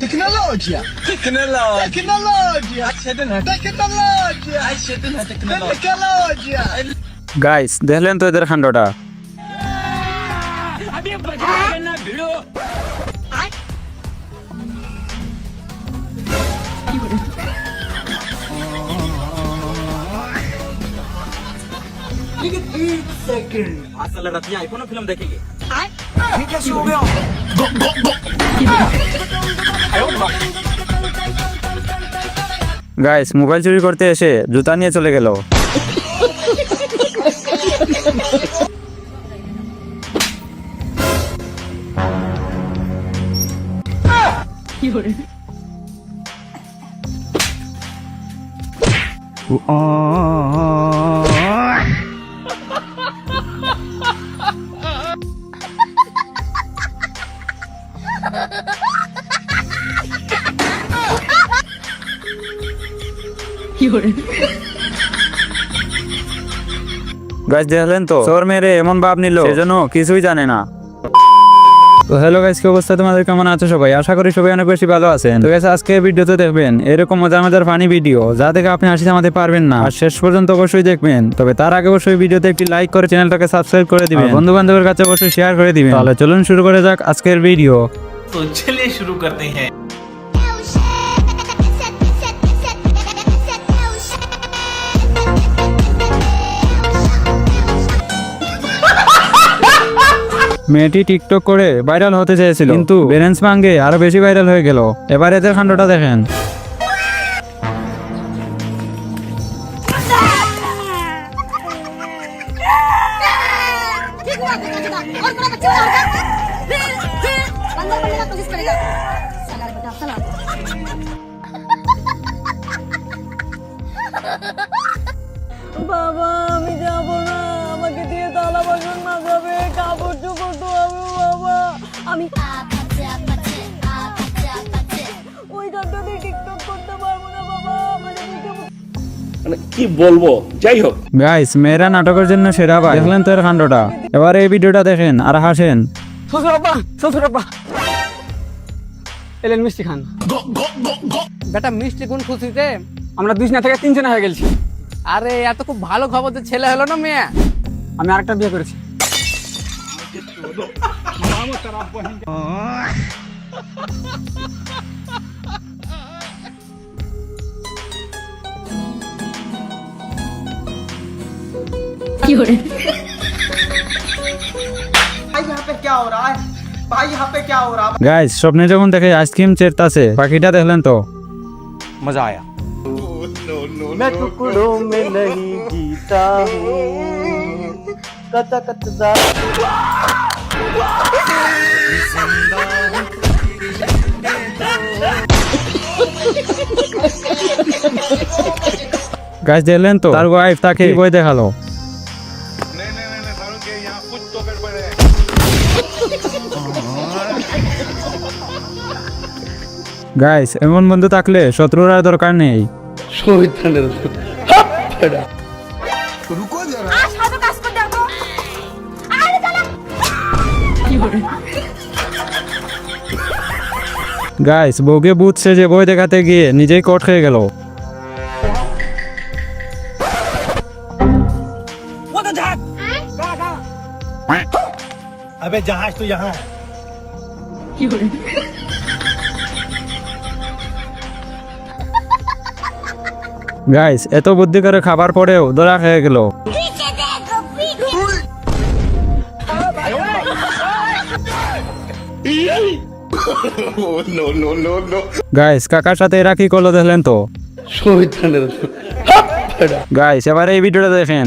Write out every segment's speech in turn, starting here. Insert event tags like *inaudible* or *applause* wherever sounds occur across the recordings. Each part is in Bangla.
Tecnologia! Aşedin ha teknoloji. Tecnologia! Guys দেখলেন তো এদের কাণ্ডটা আসলে রাতে আইফোন ফিল্ম দেখেগে গাইস মোবাইল চুরি করতে এসে জুতা নিয়ে চলে গেল। গাছ দেখলেন তো? সর মেরে এমন ভাব নিল সেজন্য কিছুই জানে না। হ্যালো গাইস কি অবস্থা? তোমাদের কেমন আছো সবাই? আশা করি সবাই অনেক বেশি ভালো আছেন। তো গাইস আজকে ভিডিওতে দেখবেন এরকম মজার মজার ফানি ভিডিও যা দেখে আপনি হাসি জামাতে পারবেন না। আর শেষ পর্যন্ত অবশ্যই দেখবেন। তবে তার আগে অবশ্যই ভিডিওতে একটি লাইক করে চ্যানেলটাকে সাবস্ক্রাইব করে দিবেন। বন্ধু বান্ধবের কাছে অবশ্যই শেয়ার করে দিবেন। তাহলে চলুন শুরু করে যাক আজকের ভিডিও তো চলে শুরু করতে হ্যাঁ। মেয়েটি টিকটক করে ভাইরাল হতে চেয়েছিল। কিন্তু ব্যালেন্স ভাঙ্গে আরও বেশি ভাইরাল হয়ে গেল। এবার এদের কাণ্ডটা দেখেন। ठीक কি বলব? যাই হোক। গাইস মেয়েরা নাটকের জন্য সেরা ভাই। দেখলেন তো এর কাণ্ডটা? এবার এই ভিডিওটা দেখেন আর হাসেন। শ্বশুর আব্বা শ্বশুর আব্বা এলেন মিষ্টি খান। বেটা মিষ্টি কোন খুশিতে আমরা দুই থেকে তিন তিনজনে হয়ে গেছি আরে এত খুব ভালো খবর তো ছেলে হলো না মেয়ে? আমি আরেকটা বিয়ে করেছি। *laughs* গাইস স্বপ্নে যখন দেখে আইসক্রিম চেরতাছে পাখিটা দেখলেন তো मजा आया গাইস দেখলেন তো তার ওয়াইফ তাকে বই দেখালো গাইস এমন বন্ধু থাকলে শত্রুর আর দরকার নেই रुको जरा आज खाओ कास को दे दो अरे चला গাইস বউকে বুথ সেজে বই দেখাতে গিয়ে নিজেই কট খেয়ে গেল अबे जहाज तो यहाँ है গাইস এত বুদ্ধি করে খাবার পরেও ধরা খেয়ে গেল। গাইস কাকার সাথে এরা কি করল দেখলেন তো? গাইস এবার এই ভিডিওটা দেখেন।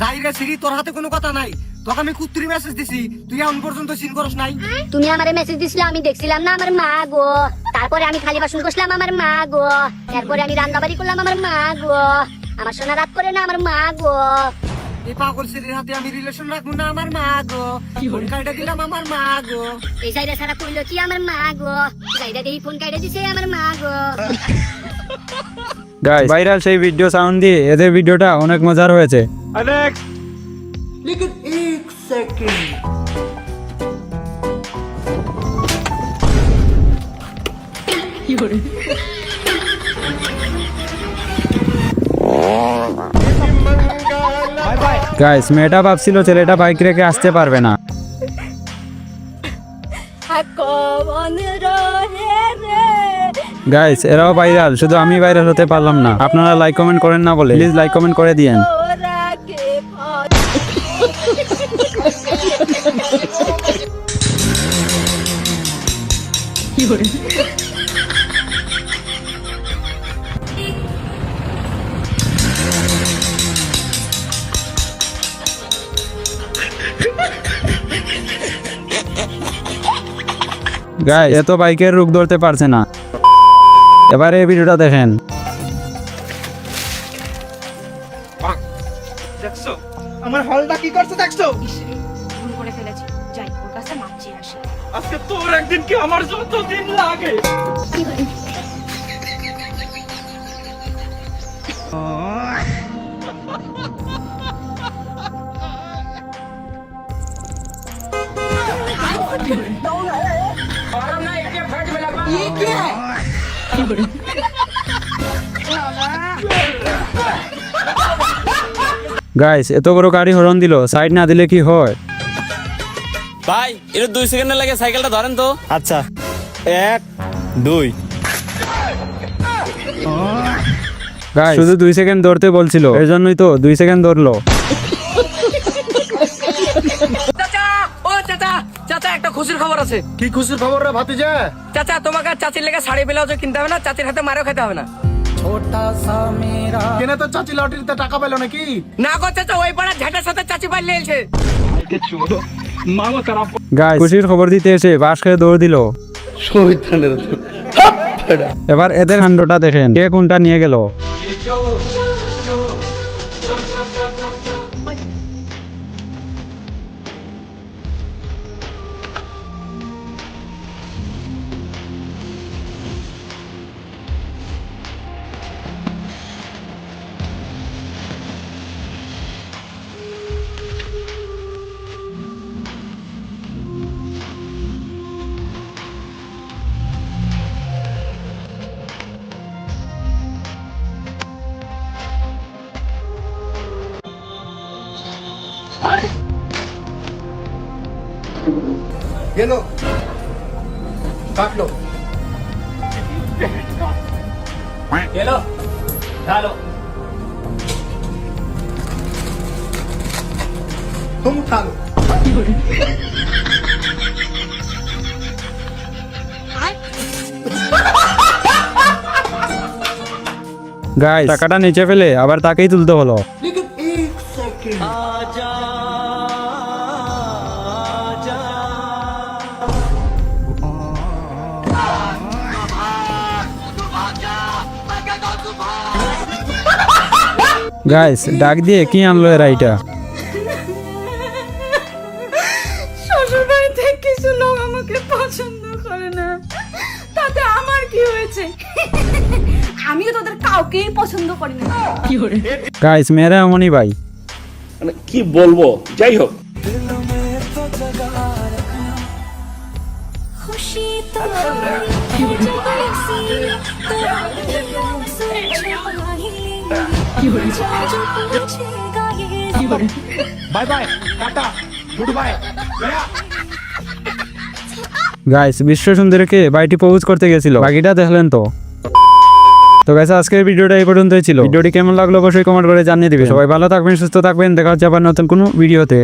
জায়গা সিঁড়ি তোর হাতে কোনো কথা নাই। তোকে আমি কুত্রি মেসেজ দিছি। তুই এখন পর্যন্ত সিন করস নাই। তুমি আমারে মেসেজ দিছিলে আমি দেখছিলাম না আমার মা গো। তারপরে আমি খালি বাসন করছিলাম আমার মা গো। এরপরে আমি রান্না বাড়ি করলাম আমার মা গো। আমার সোনা রাত করে না আমার মা গো। এই পাগল হাতে আমি রিলেশন রাখব না আমার মা গো। ফোন কাইটা দিলাম আমার মা গো। এই সাইডে সারা কইলো কি আমার মা গো? সাইডে দেখি ফোন কাইডে দিছে আমার মা গো। গাইস ভাইরাল সেই ভিডিও সাউন্ড দিয়ে এদের ভিডিওটা অনেক মজার হয়েছে। लेकिन एक सेकंड গাইস মেয়েটা ভাবছিল ছেলেটা বাইক রেখে আসতে পারবে না কমন রহে রে গাইস এরাও ভাইরাল শুধু আমি ভাইরাল হতে পারলাম না আপনারা লাইক কমেন্ট করেন না বলে প্লিজ লাইক কমেন্ট করে দিয়েন গাইস এত বাইকের রূপ ধরতে পারছে না। এবারে এই ভিডিওটা দেখেন। আমার হলটা কি করছে দেখছ? আজকে তোর একদিন কি আমার যত দিন লাগে গাইস এত বড় গাড়ি হরন দিল সাইড না দিলে কি হয়? ভাই এটা দুই সেকেন্ডের লাগে সাইকেলটা ধরেন তো। আচ্ছা। এক দুই। শুধু দুই সেকেন্ড ধরতে বলছিল। এই জন্যই তো দুই সেকেন্ড ধরলো। চাচা ও চাচা চাচা একটা খুশির খবর আছে। কি খুশির খবর রে ভাতিজা? চাচা তোমাকে চাচির লেগে শাড়ি কিনতে হবে না চাচির হাতে মারও খেতে হবে না। কেনে তো চাচি লটারিতে টাকা পেল নাকি? না গো চাচা ওই পাড়ার ঝাঁটার সাথে চাচি পাল্লে এলছে গাইস খুশির খবর দিতে এসে বাস খেয়ে দৌড় দিল। এবার এদের কাণ্ডটা দেখেন কে কোনটা নিয়ে গেল। গেল কাটলো গেলো ঢালো तुम उठा लो গাইস টাকাটা নিচে ফেলে আবার তাকেই তুলতে হলো গাইস ডাক দিয়ে কি আনলো এরা এটা? শ্বশুর কিছু লোক আমাকে পছন্দ করে না। তাতে আমার কি হয়েছে? আমিও তোদের কাউকেই পছন্দ করি না। গাইস মেয়েরা এমনই ভাই। মানে কি বলব? যাই হোক। খুশি তো গাইস বিশ্ব সুন্দরীকে বাড়িটি প্রপোজ করতে গেছিল। বাকিটা দেখলেন তো। তো গাইস আজকের ভিডিওটা এই পর্যন্তই ছিল। ভিডিওটি কেমন লাগল অবশ্যই কমেন্ট করে জানিয়ে দিবে সবাই ভালো থাকবেন, সুস্থ থাকবেন। দেখা হচ্ছে আবার নতুন কোনো ভিডিওতে।